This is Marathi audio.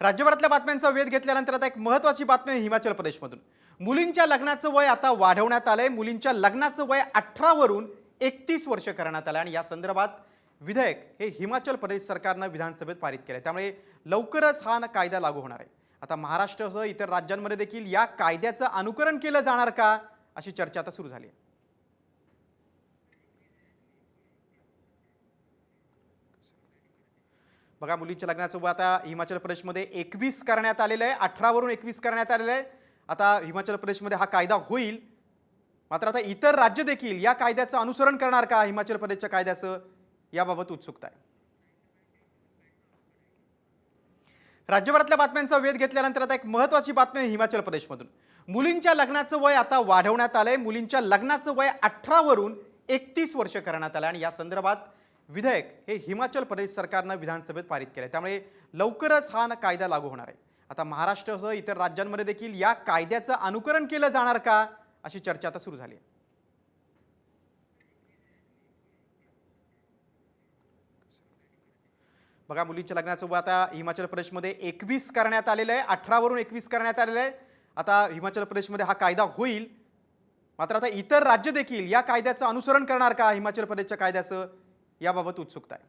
राज्यभरातल्या बातम्यांचा वेध घेतल्यानंतर आता एक महत्त्वाची बातमी आहे हिमाचल प्रदेशमधून. मुलींच्या लग्नाचं वय आता वाढवण्यात आलंय. मुलींच्या लग्नाचं वय अठरावरून एकतीस वर्ष करण्यात आलं आणि या संदर्भात विधेयक हे हिमाचल प्रदेश सरकारनं विधानसभेत पारित केलं त्यामुळे लवकरच हा न- कायदा लागू होणार आहे. आता महाराष्ट्रासह इतर राज्यांमध्ये देखील या कायद्याचं अनुकरण केलं जाणार का अशी चर्चा आता सुरू झाली आहे. बघा मुलींच्या लग्नाचं वय आता हिमाचल प्रदेशमध्ये एकवीस करण्यात आलेलं आहे. अठरावरून एकवीस करण्यात आलेलं आहे. आता हिमाचल प्रदेशमध्ये हा कायदा होईल. मात्र आता इतर राज्य देखील या कायद्याचं अनुसरण करणार का? हिमाचल प्रदेशच्या कायद्याचं याबाबत उत्सुकता आहे. राज्यभरातल्या बातम्यांचा वेध घेतल्यानंतर आता एक महत्त्वाची बातमी आहे हिमाचल प्रदेशमधून. मुलींच्या लग्नाचं वय आता वाढवण्यात आलंय. मुलींच्या लग्नाचं वय अठरावरून एकतीस वर्ष करण्यात आलं आणि या संदर्भात विधेयक हे हिमाचल प्रदेश सरकारनं विधानसभेत पारित केलं आहे त्यामुळे लवकरच हा कायदा लागू होणार आहे. आता महाराष्ट्रासह इतर राज्यांमध्ये देखील या कायद्याचं अनुकरण केलं जाणार का अशी चर्चा आता सुरू झाली आहे. बघा मुलींच्या लग्नाचं आता हिमाचल प्रदेशमध्ये एकवीस करण्यात आलेलं आहे. अठरावरून एकवीस करण्यात आलेलं आहे. आता हिमाचल प्रदेशमध्ये हा कायदा होईल. मात्र आता इतर राज्य देखील या कायद्याचं अनुसरण करणार का हिमाचल प्रदेशच्या कायद्याचं? याबाबत उत्सुकता आहे.